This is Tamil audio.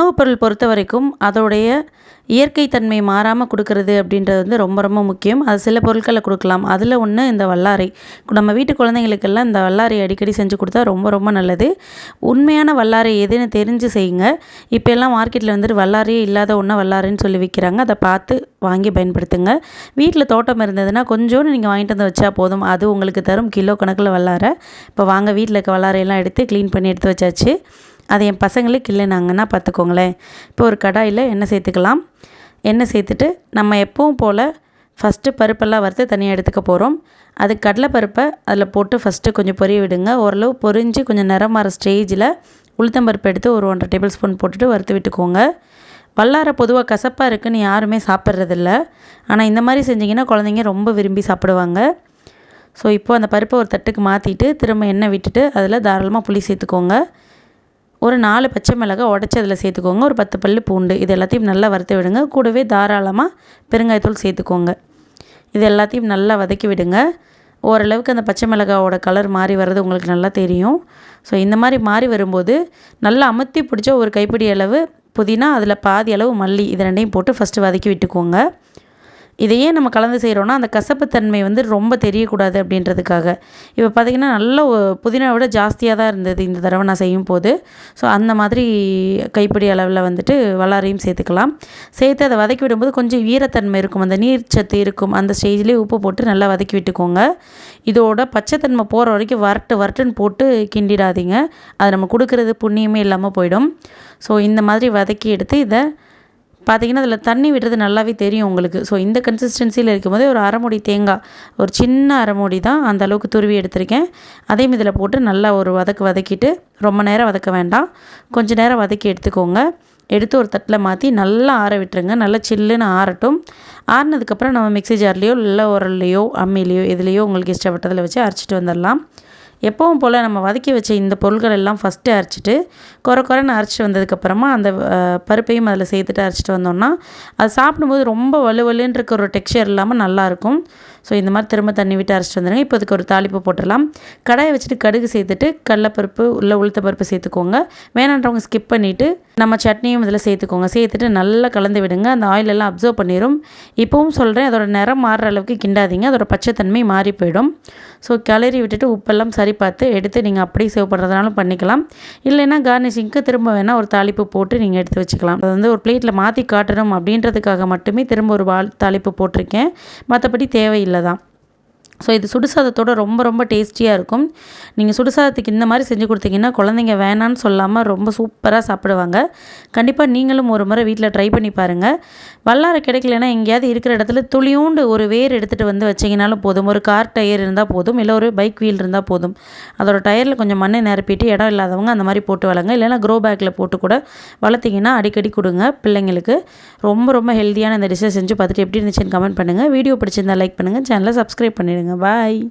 உணவுப் பொருள் பொறுத்த வரைக்கும் அதோடைய இயற்கை தன்மை மாறாமல் கொடுக்கறது அப்படின்றது வந்து ரொம்ப ரொம்ப முக்கியம். அது சில பொருட்களை கொடுக்கலாம். அதில் ஒன்று இந்த வல்லாரை. நம்ம வீட்டு குழந்தைங்களுக்கெல்லாம் இந்த வல்லாரை அடிக்கடி செஞ்சு கொடுத்தா ரொம்ப ரொம்ப நல்லது. உண்மையான வல்லாரை எதுன்னு தெரிஞ்சு செய்யுங்க. இப்போ எல்லாம் மார்க்கெட்டில் வந்துட்டு வல்லாரையே இல்லாத ஒன்றை வல்லாரைன்னு சொல்லி விற்கிறாங்க அதை பார்த்து வாங்கி பயன்படுத்துங்க. வீட்டில் தோட்டம் இருந்ததுன்னா கொஞ்சோண்டு நீங்கள் வாங்கிட்டு வந்து வச்சா போதும். அது உங்களுக்கு தரும் கிலோ கணக்கில் வல்லாரை. இப்போ வாங்க வீட்டில் இருக்க வல்லாரையெல்லாம் எடுத்து க்ளீன் பண்ணி எடுத்து வச்சாச்சு. அது என் பசங்களுக்கு இல்லைனாங்கன்னா பார்த்துக்கோங்களேன். இப்போ ஒரு கடாயில் எண்ணெய் சேர்த்துக்கலாம். எண்ணெய் சேர்த்துட்டு நம்ம எப்பவும் போல் ஃபஸ்ட்டு பருப்பெல்லாம் வறுத்து தனியாக எடுத்துக்க போகிறோம் அது கடலைப்பருப்பை அதில் போட்டு ஃபஸ்ட்டு கொஞ்சம் பொரிய விடுங்க. ஓரளவு பொரிஞ்சு கொஞ்சம் நிறம் மாற ஸ்டேஜில் உளுத்தம்பருப்பு எடுத்து ஒரு ஒன்றரை டேபிள் ஸ்பூன் போட்டுட்டு வறுத்து விட்டுக்கோங்க. வல்லாரை பொதுவாக கசப்பாக இருக்குன்னு யாருமே சாப்பிட்றதில்ல. ஆனால் இந்த மாதிரி செஞ்சிங்கன்னா குழந்தைங்க ரொம்ப விரும்பி சாப்பிடுவாங்க. ஸோ இப்போது அந்த பருப்பை ஒரு தட்டுக்கு மாற்றிட்டு திரும்ப எண்ணெய் விட்டுட்டு அதில் தாராளமாக புளி சேர்த்துக்கோங்க. ஒரு நாலு பச்சை மிளகாய் உடச்சி அதில் சேர்த்துக்கோங்க. ஒரு பத்து பல் பூண்டு. இது எல்லாத்தையும் நல்லா வறுத்து விடுங்க. கூடவே தாராளமாக பெருங்காயத்தூள் சேர்த்துக்கோங்க. இது எல்லாத்தையும் நல்லா வதக்கி விடுங்க. ஓரளவுக்கு அந்த பச்சை மிளகாவோட கலர் மாறி வர்றது உங்களுக்கு நல்லா தெரியும். ஸோ இந்த மாதிரி மாறி வரும்போது நல்லா அமுத்தி பிடிச்ச ஒரு கைப்பிடி அளவு புதினா அதில் பாதி அளவு மல்லி இது ரெண்டையும் போட்டு ஃபஸ்ட்டு வதக்கி விட்டுக்கோங்க. இதையே நம்ம கலந்து செய்கிறோன்னா அந்த கசப்புத்தன்மை வந்து ரொம்ப தெரியக்கூடாது அப்படின்றதுக்காக. இப்போ பார்த்திங்கன்னா நல்ல புதினா விட ஜாஸ்தியாக தான் இருந்தது இந்த தடவை நான் செய்யும் போது. ஸோ அந்த மாதிரி கைப்பிடி அளவில் வந்துட்டு வளாரையும் சேர்த்துக்கலாம். சேர்த்து அதை வதக்கி விடும்போது கொஞ்சம் ஈரத்தன்மை இருக்கும். அந்த நீர்ச்சத்து இருக்கும். அந்த ஸ்டேஜ்லேயே உப்பு போட்டு நல்லா வதக்கி விட்டுக்கோங்க. இதோட பச்சைத்தன்மை போகிற வரைக்கும் வரட்டு வரட்டுன்னு போட்டு கிண்டிடாதீங்க. அது நம்ம கொடுக்குறது புண்ணியமே இல்லாமல் போயிடும். ஸோ இந்த மாதிரி வதக்கி எடுத்து இதை பார்த்தீங்கன்னா அதில் தண்ணி விடுறது நல்லாவே தெரியும் உங்களுக்கு. ஸோ இந்த கன்சிஸ்டன்சியில் இருக்கும்போது ஒரு அரைமுடி தேங்காய் ஒரு சின்ன அரைமுடி தான் அந்த அளவுக்கு துருவி எடுத்திருக்கேன். அதையும் இதில் போட்டு நல்லா ஒரு வதக்கு வதக்கிட்டு ரொம்ப நேரம் வதக்க வேண்டாம். கொஞ்சம் நேரம் வதக்கி எடுத்துக்கோங்க. எடுத்து ஒரு தட்டில் மாற்றி நல்லா ஆற விட்டுருங்க. நல்லா சில்லுன்னு ஆறட்டும். ஆறினதுக்கப்புறம் நம்ம மிக்சி ஜார்லேயோ இல்லை உரல்லையோ அம்மிலேயோ எதுலேயோ உங்களுக்கு இஷ்டப்பட்டதில் வச்சு அரைச்சிட்டு வந்துடலாம். எப்பவும் போல் நம்ம வதக்கி வச்ச இந்த பொருள்கள் எல்லாம் ஃபஸ்ட்டு அரைச்சிட்டு குறை குறைன்னு அரைச்சிட்டு வந்ததுக்கப்புறமா அந்த பருப்பையும் அதில் சேர்த்துட்டு அரைச்சிட்டு வந்தோம்னா அது சாப்பிடும்போது ரொம்ப வலுவலுன்னு இருக்க ஒரு டெக்ஸ்சர் இல்லாமல் நல்லாயிருக்கும் ஸோ இந்த மாதிரி திரும்ப தண்ணி விட்டு அரைச்சிட்டு வந்துடுங்க இப்போ அதுக்கு ஒரு தாளிப்பு போட்டுடலாம். கடாயை வச்சுட்டு கடுகு சேர்த்துட்டு கடலப்பருப்பு உள்ள உளுத்த பருப்பு சேர்த்துக்கோங்க. வேணான்றவங்க ஸ்கிப் பண்ணிவிட்டு நம்ம சட்னியும் இதில் சேர்த்துக்கோங்க. சேர்த்துட்டு நல்லா கலந்து விடுங்க. அந்த ஆயிலெல்லாம் அப்சர்வ் பண்ணிடும் இப்போவும் சொல்கிறேன் அதோட நிறம் மாறுற அளவுக்கு கிண்டாதீங்க. அதோட பச்சைத்தன்மை மாறி போயிடும். ஸோ கிளறி விட்டுட்டு உப்பெல்லாம் சரி பார்த்து எடுத்து நீங்கள் அப்படியே சேவ் பண்ணுறதுனாலும் பண்ணிக்கலாம். இல்லைன்னா கார்னிஷிங்க்கு திரும்ப வேணால் ஒரு தாளிப்பு போட்டு நீங்கள் எடுத்து வச்சுக்கலாம். அது வந்து ஒரு பிளேட்டில் மாற்றி காட்டணும் அப்படின்றதுக்காக மட்டுமே திரும்ப ஒரு வால் தாளிப்பு போட்டிருக்கேன். மற்றபடி தேவையில்லை தான். ஸோ இது சுடுசாதத்தோட ரொம்ப ரொம்ப டேஸ்டியாக இருக்கும். நீங்கள் சுடுசாதத்துக்கு இந்த மாதிரி செஞ்சு கொடுத்தீங்கன்னா குழந்தைங்க வேணான்னு சொல்லாமல் ரொம்ப சூப்பராக சாப்பிடுவாங்க. கண்டிப்பாக நீங்களும் ஒரு முறை வீட்டில் ட்ரை பண்ணி பாருங்கள் வல்லாரை கிடைக்கலனா எங்கேயாவது இருக்கிற இடத்துல துளியூண்டு ஒரு வேர் எடுத்துகிட்டு வந்து வச்சிங்கனாலும் போதும். ஒரு கார் டயர் இருந்தால் போதும். இல்லை ஒரு பைக் வீல் இருந்தால் போதும். அதோட டயரில் கொஞ்சம் மண்ணை நிரப்பிட்டு இடம் இல்லாதவங்க அந்த மாதிரி போட்டு வளங்க இல்லைனா க்ரோ பேக்கில் போட்டு கூட வளர்த்திங்கன்னா அடிக்கடி கொடுங்க பிள்ளைங்களுக்கு. ரொம்ப ரொம்ப ஹெல்த்தியான இந்த டிஷ்ஷை செஞ்சு பார்த்துட்டு எப்படி இருந்துச்சுன்னு கமெண்ட் பண்ணுங்கள் வீடியோ பிடிச்சிருந்தா லைக் பண்ணுங்கள் சேனலை சப்ஸ்கிரைப் பண்ணிடுங்க. bye.